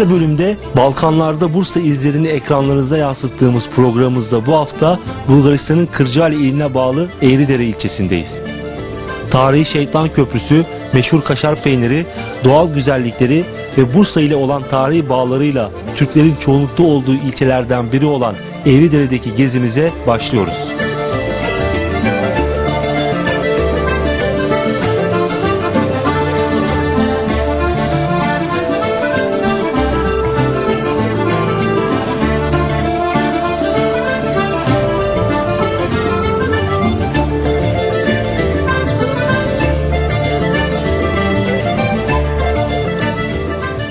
Her bölümde Balkanlarda Bursa izlerini ekranlarınıza yansıttığımız programımızda bu hafta Bulgaristan'ın Kırcaali iline bağlı Eğridere ilçesindeyiz. Tarihi Şeytan Köprüsü, meşhur kaşar peyniri, doğal güzellikleri ve Bursa ile olan tarihi bağlarıyla Türklerin çoğunlukta olduğu ilçelerden biri olan Eğridere'deki gezimize başlıyoruz.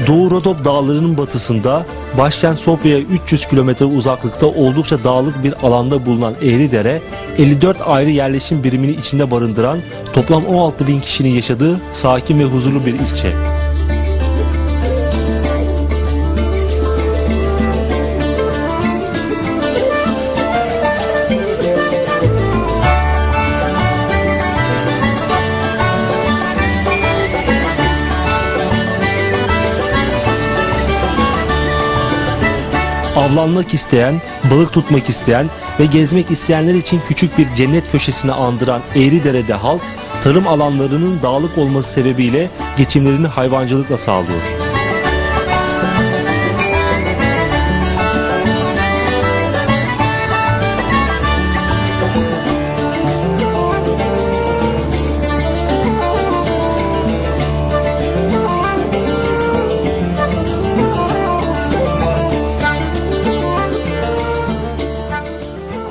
Doğu Rodop Dağları'nın batısında başkent Sofya'ya 300 kilometre uzaklıkta oldukça dağlık bir alanda bulunan Eğridere, 54 ayrı yerleşim birimini içinde barındıran toplam 16 bin kişinin yaşadığı sakin ve huzurlu bir ilçe. Avlanmak isteyen, balık tutmak isteyen ve gezmek isteyenler için küçük bir cennet köşesini andıran Eğridere'de halk, tarım alanlarının dağlık olması sebebiyle geçimlerini hayvancılıkla sağlıyor.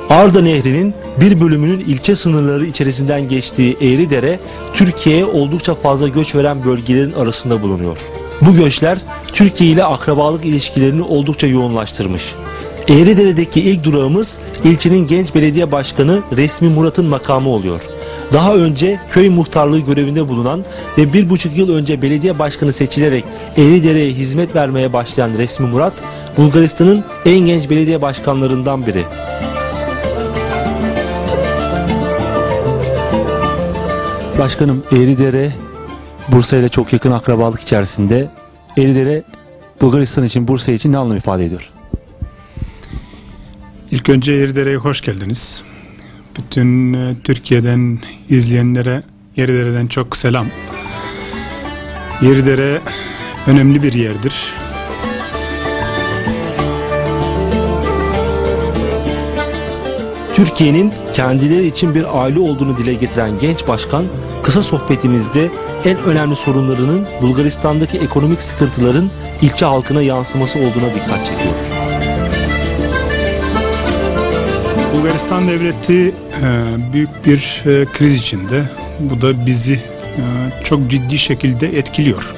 Arda Nehri'nin bir bölümünün ilçe sınırları içerisinden geçtiği Eğridere, Türkiye'ye oldukça fazla göç veren bölgelerin arasında bulunuyor. Bu göçler Türkiye ile akrabalık ilişkilerini oldukça yoğunlaştırmış. Eğridere'deki ilk durağımız ilçenin genç belediye başkanı Resmi Murat'ın makamı oluyor. Daha önce köy muhtarlığı görevinde bulunan ve bir buçuk yıl önce belediye başkanı seçilerek Eğridere'ye hizmet vermeye başlayan Resmi Murat, Bulgaristan'ın en genç belediye başkanlarından biri. Başkanım Eğridere Bursa ile çok yakın akrabalık içerisinde. Eğridere Bulgaristan için Bursa için ne anlam ifade ediyor? İlk önce Yeridere'ye hoş geldiniz. Bütün e, Türkiye'den izleyenlere Yeridere'den çok selam. Yeridere önemli bir yerdir. Türkiye'nin kendileri için bir aile olduğunu dile getiren genç başkan kısa sohbetimizde en önemli sorunlarının Bulgaristan'daki ekonomik sıkıntıların ilçe halkına yansıması olduğuna dikkat çekiyor. Bulgaristan devleti e, büyük bir e, kriz içinde. Bu da bizi e, çok ciddi şekilde etkiliyor.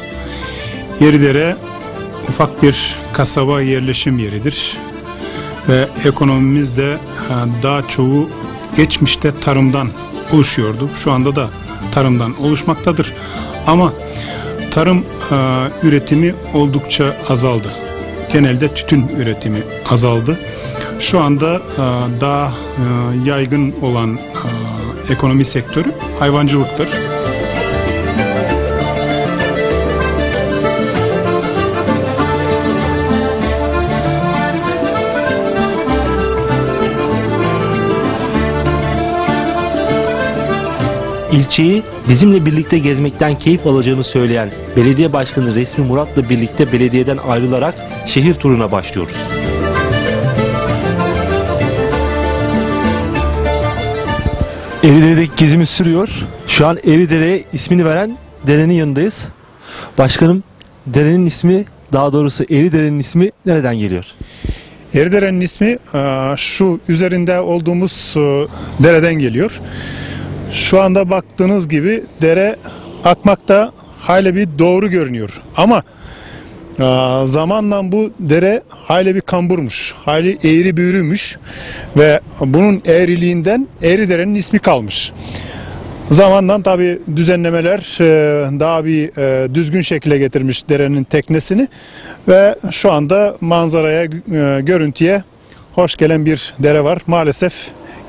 Yeridere ufak bir kasaba yerleşim yeridir. Ve ekonomimiz de daha çoğu geçmişte tarımdan oluşuyordu. Şu anda da tarımdan oluşmaktadır. Ama tarım e, üretimi oldukça azaldı. Genelde tütün üretimi azaldı. Şu anda e, daha e, yaygın olan e, ekonomi sektörü hayvancılıktır. İlçeyi bizimle birlikte gezmekten keyif alacağını söyleyen belediye başkanı Resmi Murat'la birlikte belediyeden ayrılarak şehir turuna başlıyoruz. Eridere'deki gezimiz sürüyor. Şu an Eridere'ye ismini veren derenin yanındayız. Başkanım derenin ismi daha doğrusu Eridere'nin ismi nereden geliyor? Yeridere'nin ismi şu üzerinde olduğumuz dereden geliyor. Şu anda baktığınız gibi dere akmakta hayli bir doğru görünüyor. Ama e, zamanla bu dere hayli bir kamburmuş. Hayli eğri büğrümüş. Ve bunun eğriliğinden eğri derenin ismi kalmış. Zamanla tabi düzenlemeler e, daha bir e, düzgün şekilde getirmiş derenin teknesini ve şu anda manzaraya, e, görüntüye hoş gelen bir dere var. Maalesef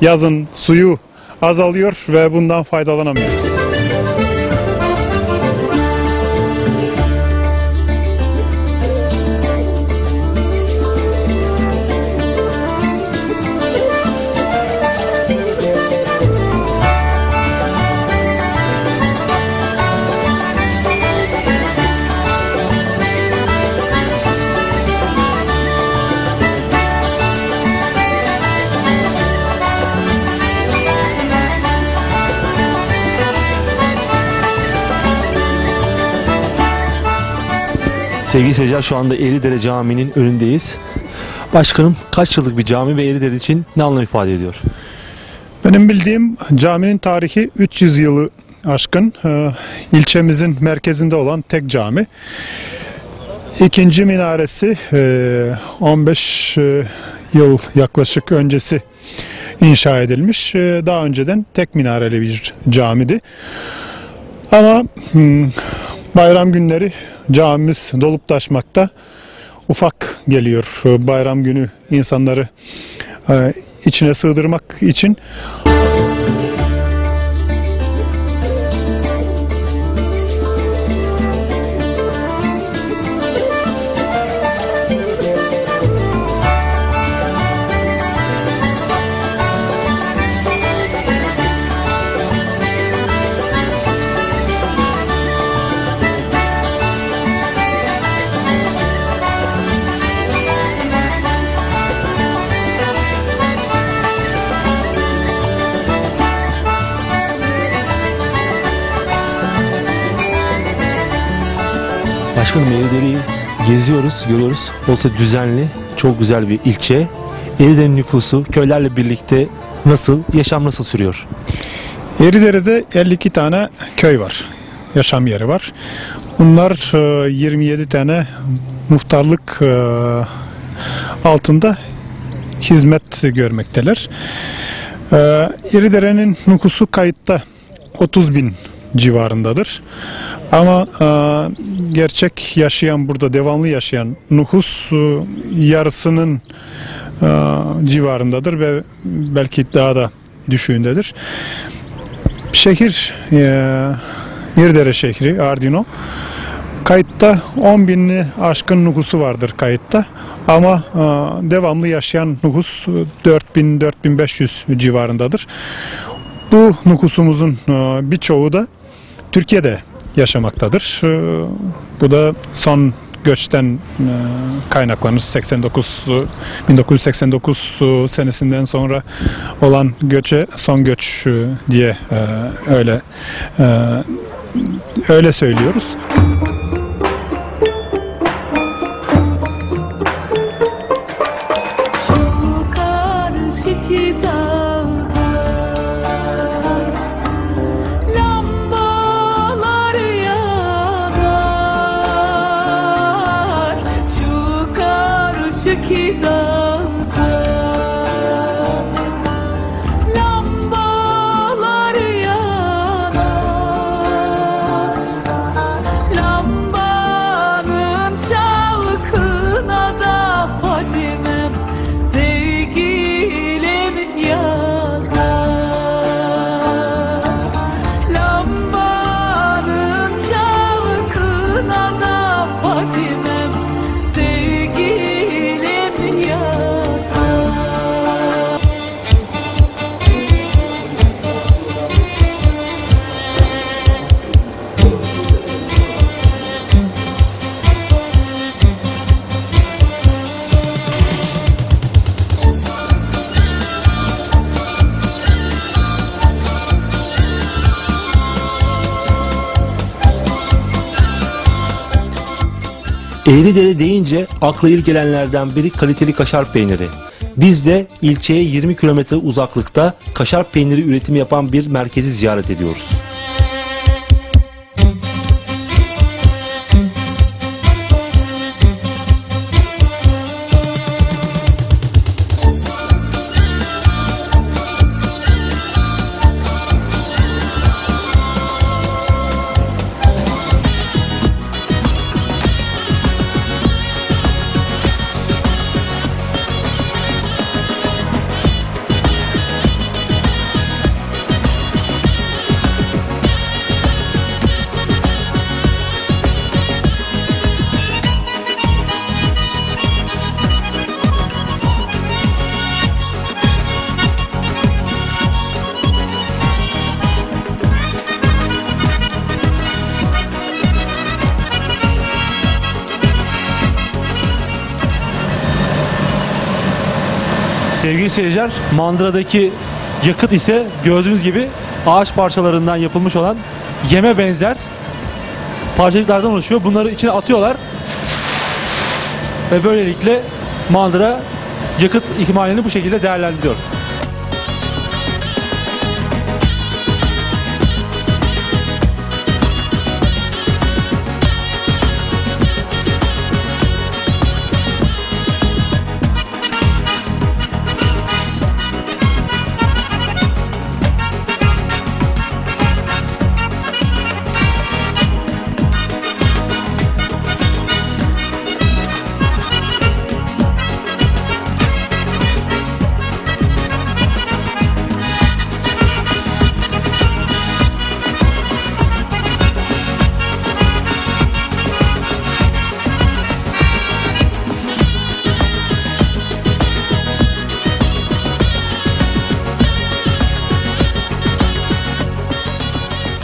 yazın suyu azalıyor ve bundan faydalanamıyoruz. Sevgili seyirciler şu anda Eğridere Camii'nin önündeyiz. Başkanım kaç yıllık bir cami ve Eğridere için ne anlam ifade ediyor? Benim bildiğim caminin tarihi 300 yılı aşkın e, ilçemizin merkezinde olan tek cami. İkinci minaresi e, 15 e, yıl yaklaşık öncesi inşa edilmiş. E, daha önceden tek minareli bir camidi. Ama hmm, bayram günleri camimiz dolup taşmakta. Ufak geliyor bayram günü insanları e, içine sığdırmak için. Başkanım Eğridere'yi geziyoruz, görüyoruz. Olsa düzenli, çok güzel bir ilçe. Eğridere'nin nüfusu köylerle birlikte nasıl, yaşam nasıl sürüyor? Yeridere'de 52 tane köy var. Yaşam yeri var. Bunlar e, 27 tane muhtarlık e, altında hizmet görmekteler. E, Yeridere'nin nüfusu kayıtta 30 bin civarındadır. Ama e, gerçek yaşayan burada devamlı yaşayan nüfus e, yarısının e, civarındadır ve belki daha da düşüğündedir. Şehir e, Yerdere şehri Ardino. Kayıtta 10 binli aşkın nüfusu vardır kayıtta. Ama e, devamlı yaşayan nüfus 4000-4500 civarındadır. Bu nüfusumuzun e, birçoğu da Türkiye'de yaşamaktadır. E, bu da son göçten kaynaklanır. 89 e, 1989 e, senesinden sonra olan göçe son göç e, diye e, öyle e, öyle söylüyoruz. Eğridere deyince akla ilk gelenlerden biri kaliteli kaşar peyniri. Biz de ilçeye 20 kilometre uzaklıkta kaşar peyniri üretimi yapan bir merkezi ziyaret ediyoruz. Sevgili seyirciler, mandıradaki yakıt ise gördüğünüz gibi ağaç parçalarından yapılmış olan yeme benzer parçacıklardan oluşuyor. Bunları içine atıyorlar ve böylelikle Mandıra yakıt ihmalini bu şekilde değerlendiriyor.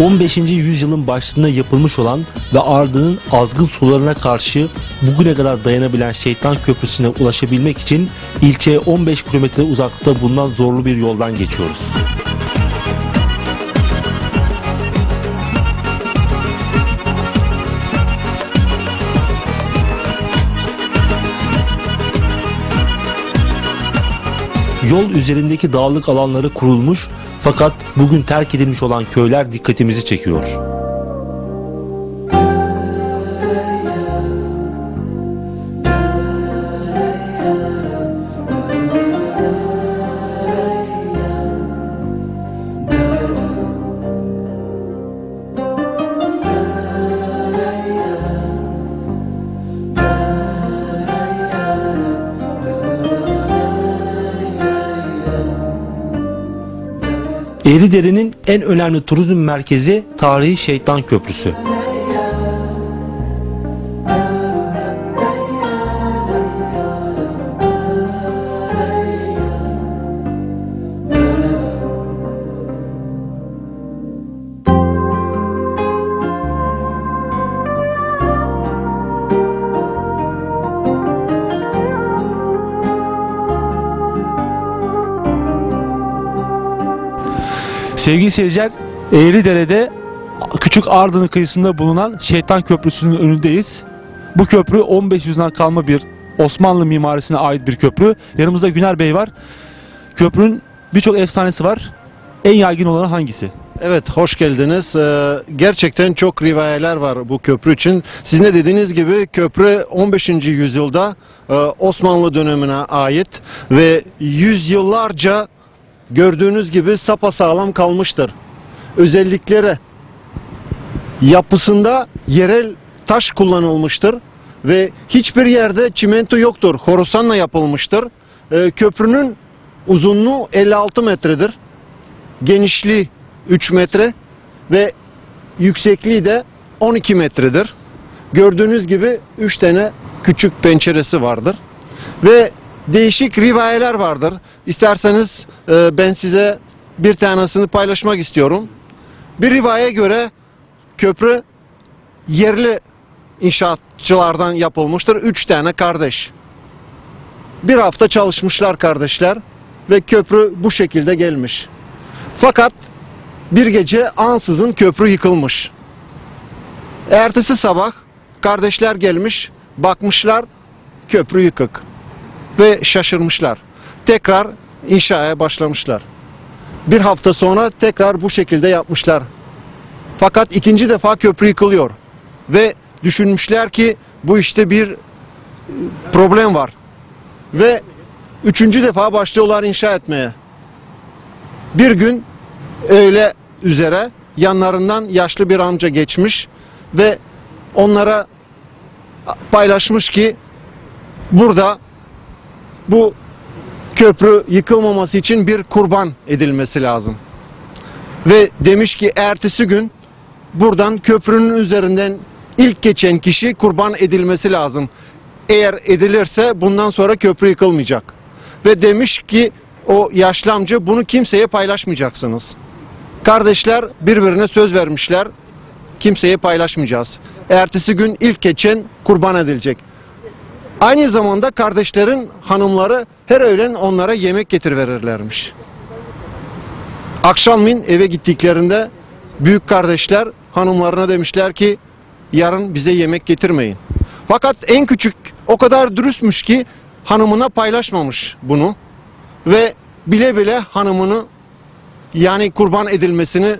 15. yüzyılın başlarında yapılmış olan ve ardının azgın sularına karşı bugüne kadar dayanabilen Şeytan Köprüsü'ne ulaşabilmek için ilçeye 15 kilometre uzaklıkta bulunan zorlu bir yoldan geçiyoruz. Yol üzerindeki dağlık alanları kurulmuş fakat bugün terk edilmiş olan köyler dikkatimizi çekiyor. Eğridere'nin en önemli turizm merkezi tarihi Şeytan Köprüsü. Sevgili seyirciler, Eğridere'de Küçük Ardın'ın kıyısında bulunan Şeytan Köprüsü'nün önündeyiz. Bu köprü 15 yüzyıldan kalma bir Osmanlı mimarisine ait bir köprü. Yanımızda Güner Bey var. Köprünün birçok efsanesi var. En yaygın olanı hangisi? Evet hoş geldiniz. Ee, gerçekten çok rivayeler var bu köprü için. Sizin de dediğiniz gibi köprü 15. yüzyılda e, Osmanlı dönemine ait ve yüzyıllarca gördüğünüz gibi sapasağlam kalmıştır. Özellikleri yapısında yerel taş kullanılmıştır ve hiçbir yerde çimento yoktur. Horusanla yapılmıştır. Ee, köprünün uzunluğu 56 metredir. Genişliği 3 metre ve yüksekliği de 12 metredir. Gördüğünüz gibi 3 tane küçük penceresi vardır. Ve değişik rivayeler vardır. İsterseniz e, ben size bir tanesini paylaşmak istiyorum. Bir rivayeye göre köprü yerli inşaatçılardan yapılmıştır. Üç tane kardeş. Bir hafta çalışmışlar kardeşler ve köprü bu şekilde gelmiş. Fakat bir gece ansızın köprü yıkılmış. Ertesi sabah kardeşler gelmiş, bakmışlar köprü yıkık ve şaşırmışlar. Tekrar inşaya başlamışlar. Bir hafta sonra tekrar bu şekilde yapmışlar. Fakat ikinci defa köprü yıkılıyor ve düşünmüşler ki bu işte bir e, problem var. Ve üçüncü defa başlıyorlar inşa etmeye. Bir gün öğle üzere yanlarından yaşlı bir amca geçmiş ve onlara paylaşmış ki burada bu köprü yıkılmaması için bir kurban edilmesi lazım. Ve demiş ki ertesi gün buradan köprünün üzerinden ilk geçen kişi kurban edilmesi lazım. Eğer edilirse bundan sonra köprü yıkılmayacak. Ve demiş ki o yaşlı amca bunu kimseye paylaşmayacaksınız. Kardeşler birbirine söz vermişler. Kimseye paylaşmayacağız. Ertesi gün ilk geçen kurban edilecek. Aynı zamanda kardeşlerin hanımları her öğlen onlara yemek getiriverirlermiş. Akşamleyin eve gittiklerinde büyük kardeşler hanımlarına demişler ki yarın bize yemek getirmeyin. Fakat en küçük o kadar dürüstmüş ki hanımına paylaşmamış bunu ve bile bile hanımını yani kurban edilmesini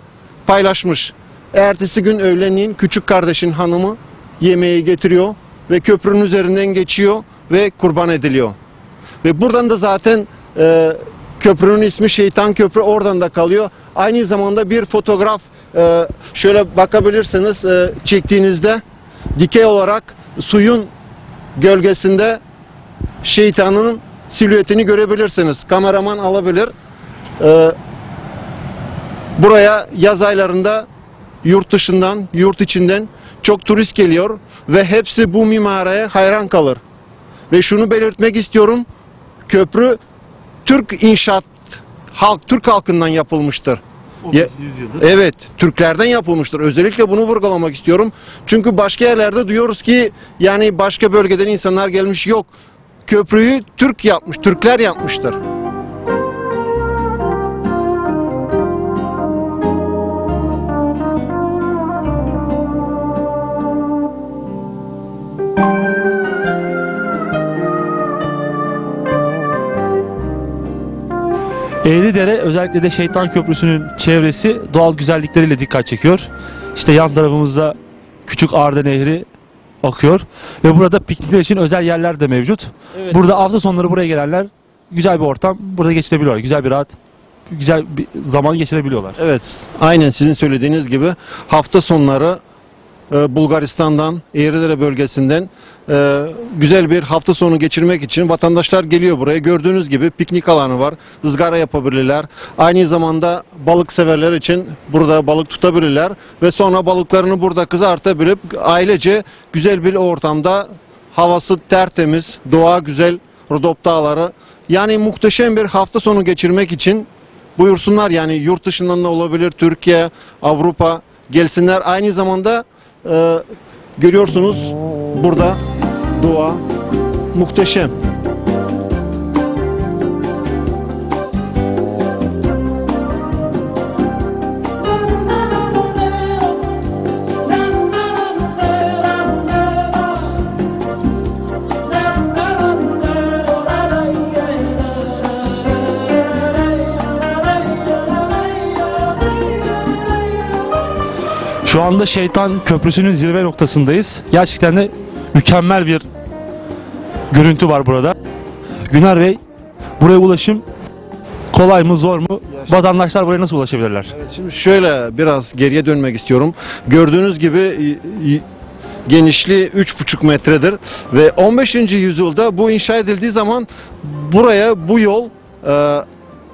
paylaşmış. Ertesi gün öğlenleyin küçük kardeşin hanımı yemeği getiriyor ve köprünün üzerinden geçiyor ve kurban ediliyor. Ve buradan da zaten e, köprünün ismi Şeytan Köprü oradan da kalıyor. Aynı zamanda bir fotoğraf e, şöyle bakabilirsiniz e, çektiğinizde dikey olarak suyun gölgesinde şeytanın silüetini görebilirsiniz. Kameraman alabilir. E, buraya yaz aylarında yurt dışından, yurt içinden çok turist geliyor ve hepsi bu mimaraya hayran kalır. Ve şunu belirtmek istiyorum. Köprü Türk inşaat halk Türk halkından yapılmıştır. Ye- Evet, Türklerden yapılmıştır. Özellikle bunu vurgulamak istiyorum. Çünkü başka yerlerde duyuyoruz ki yani başka bölgeden insanlar gelmiş yok. Köprüyü Türk yapmış, Türkler yapmıştır. Eğridere özellikle de Şeytan Köprüsü'nün çevresi doğal güzellikleriyle dikkat çekiyor. İşte yan tarafımızda Küçük Arda Nehri akıyor ve burada piknikler için özel yerler de mevcut. Evet. Burada hafta sonları buraya gelenler güzel bir ortam burada geçirebiliyorlar. Güzel bir rahat, güzel bir zaman geçirebiliyorlar. Evet, aynen sizin söylediğiniz gibi hafta sonları Bulgaristan'dan, Eğridere bölgesinden e, güzel bir hafta sonu geçirmek için vatandaşlar geliyor buraya. Gördüğünüz gibi piknik alanı var, ızgara yapabilirler. Aynı zamanda balık severler için burada balık tutabilirler ve sonra balıklarını burada kızartabilip ailece güzel bir ortamda havası tertemiz, doğa güzel, Rodop Dağları. Yani muhteşem bir hafta sonu geçirmek için buyursunlar yani yurt dışından da olabilir Türkiye, Avrupa gelsinler. Aynı zamanda e, görüyorsunuz burada doğa muhteşem. Anda Şeytan Köprüsü'nün zirve noktasındayız. Gerçekten de mükemmel bir görüntü var burada. Güner Bey, buraya ulaşım kolay mı zor mu? Vatandaşlar buraya nasıl ulaşabilirler? Şimdi şöyle biraz geriye dönmek istiyorum. Gördüğünüz gibi genişliği 3,5 metredir ve 15. yüzyılda bu inşa edildiği zaman buraya bu yol e,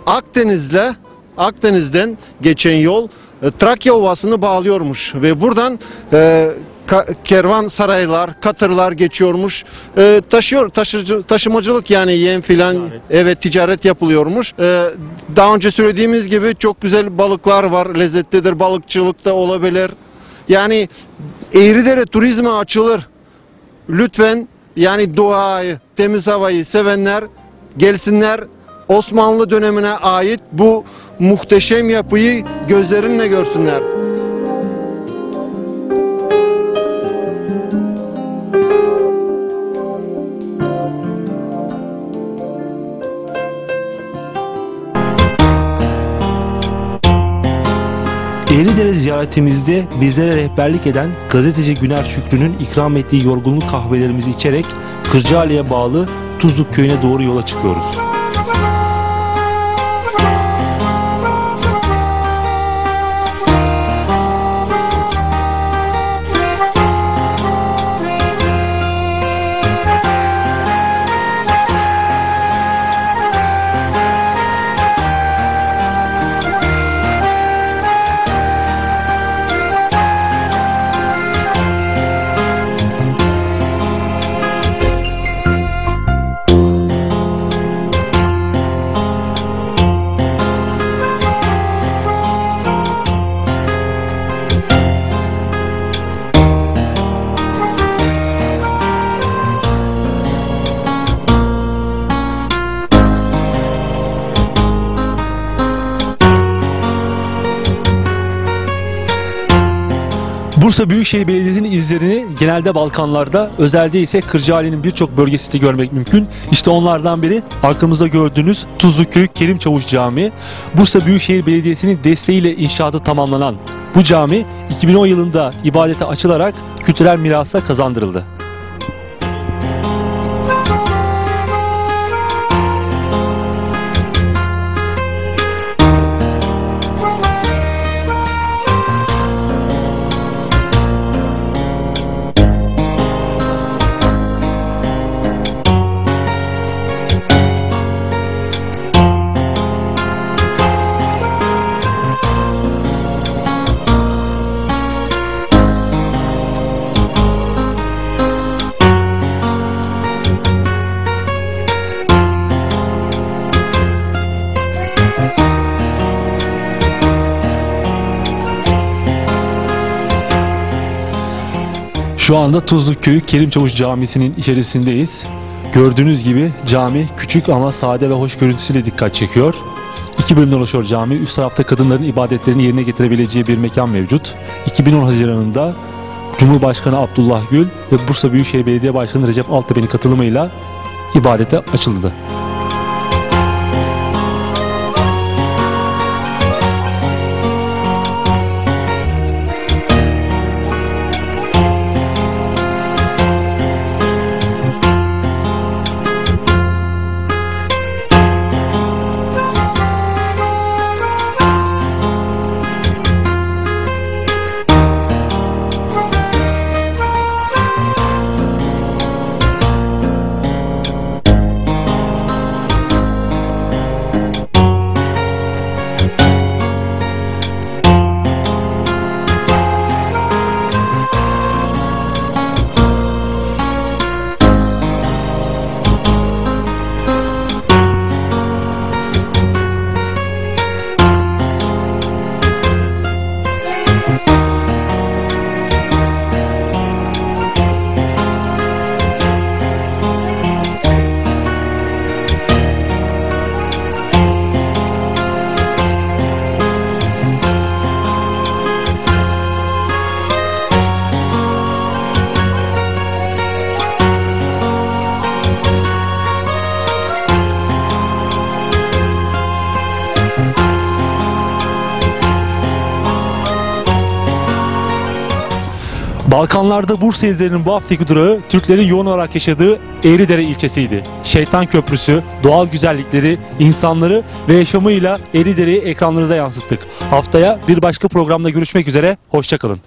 Akdeniz'le Akdeniz'den geçen yol Trakya Ovası'nı bağlıyormuş ve buradan e, ka- kervansaraylar, katırlar geçiyormuş. E, taşıyor taşıcı, taşımacılık yani yem filan evet ticaret yapılıyormuş. E, daha önce söylediğimiz gibi çok güzel balıklar var. Lezzetlidir. Balıkçılık da olabilir. Yani Eğridere turizme açılır. Lütfen yani doğayı, temiz havayı sevenler gelsinler. Osmanlı dönemine ait bu muhteşem yapıyı gözlerinle görsünler. Eğridere ziyaretimizde bizlere rehberlik eden gazeteci Güner Şükrü'nün ikram ettiği yorgunluk kahvelerimizi içerek Kırcaali'ye bağlı Tuzluk köyüne doğru yola çıkıyoruz. Bursa Büyükşehir Belediyesi'nin izlerini genelde Balkanlarda, özelde ise Kırcaali'nin birçok bölgesinde görmek mümkün. İşte onlardan biri arkamızda gördüğünüz Tuzluköy Kerim Çavuş Camii. Bursa Büyükşehir Belediyesi'nin desteğiyle inşaatı tamamlanan bu cami 2010 yılında ibadete açılarak kültürel mirasa kazandırıldı. Şu anda Tuzlukköy Kerim Çavuş Camisi'nin içerisindeyiz. Gördüğünüz gibi cami küçük ama sade ve hoş görüntüsüyle dikkat çekiyor. İki bölümden oluşuyor cami. Üst tarafta kadınların ibadetlerini yerine getirebileceği bir mekan mevcut. 2010 Haziran'ında Cumhurbaşkanı Abdullah Gül ve Bursa Büyükşehir Belediye Başkanı Recep Altepe'nin katılımıyla ibadete açıldı. Balkanlarda Bursa izlerinin bu haftaki durağı Türklerin yoğun olarak yaşadığı Eğridere ilçesiydi. Şeytan Köprüsü, doğal güzellikleri, insanları ve yaşamıyla Eğridere'yi ekranlarınıza yansıttık. Haftaya bir başka programda görüşmek üzere, hoşçakalın.